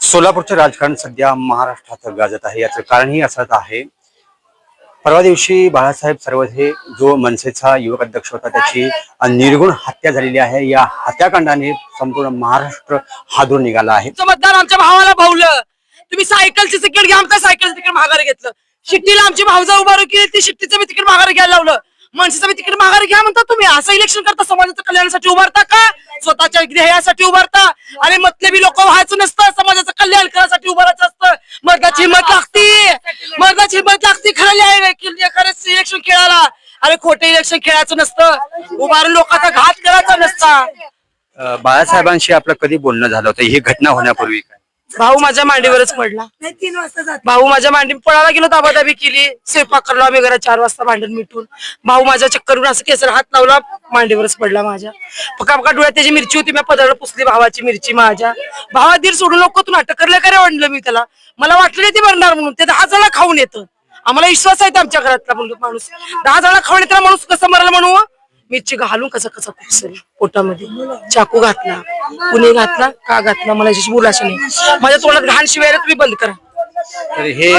सोलापूरचं राजकारण सध्या महाराष्ट्रात गाजत आहे. याचं कारणही असंच आहे. परवा दिवशी बाळासाहेब सर्वधे जो मनसेचा युवक अध्यक्ष होता त्याची निर्गुण हत्या झालेली आहे. या हत्याकांडाने संपूर्ण महाराष्ट्र हादरून निघाला आहे. मतदान आमच्या भावाला भावलं. तुम्ही सायकलची तिकीट घ्या आमचं सायकल तिकीट माघार घेतलं. शिट्टीला आमची भावजा उभारू केली ती शिट्टीचं मी तिकीट माघार घ्यायला लावलं? मनसेचं मी तिकीट माघार घ्या म्हणता तुम्ही. असं इलेक्शन करता समाजाच्या कल्याणासाठी उभारता का? स्वतःच्या ध्येयासाठी उभारता? आणि मतलबी लोक व्हायचं नसतं. कल्याण करायसाठी उभारायचं असतं. मर्दाची हिंमत लागती. मर्दाची हिंमत लागती खरं खरं इलेक्शन खेळायला. अरे खोटं इलेक्शन खेळायचं नसतं. उभारून लोकांचा घात करायचा नसता. बाळासाहेबांशी आपलं कधी बोलणं झालं होतं? ही घटना होण्यापूर्वी काय? भाऊ माझ्या मांडीवरच पडला. तीन वाजता जात. भाऊ माझ्या मांडी पळायला गेलो दाबादाबी केली. स्वयंपाक करलो आम्ही घरात चार वाजता भांडण मिटून. भाऊ माझ्या चक्करून असं केसर हात लावला मांडीवरच पडला माझ्या. पका पका डोळ्यात त्याची मिरची होती मी पदर पुसली भावाची मिरची माझ्या. भावा दीर सोडू नको तू नाटक करलं का रे म्हणलं मी त्याला? मला वाटलं नाही ते मरणार म्हणून. ते दहा जण खाऊन येतं. आम्हाला विश्वास आहे आमच्या घरातला माणूस. दहा जण खाऊन येताना माणूस कसं मरायला म्हणू मिरची घालून कसं कसं पोटामध्ये. चाकू घातला. कुणी घातला? का घातला? मला याच्याशी बोलायचं नाही. माझ्या तोंडात घाण शिवायला तुम्ही बंद करा. तर हे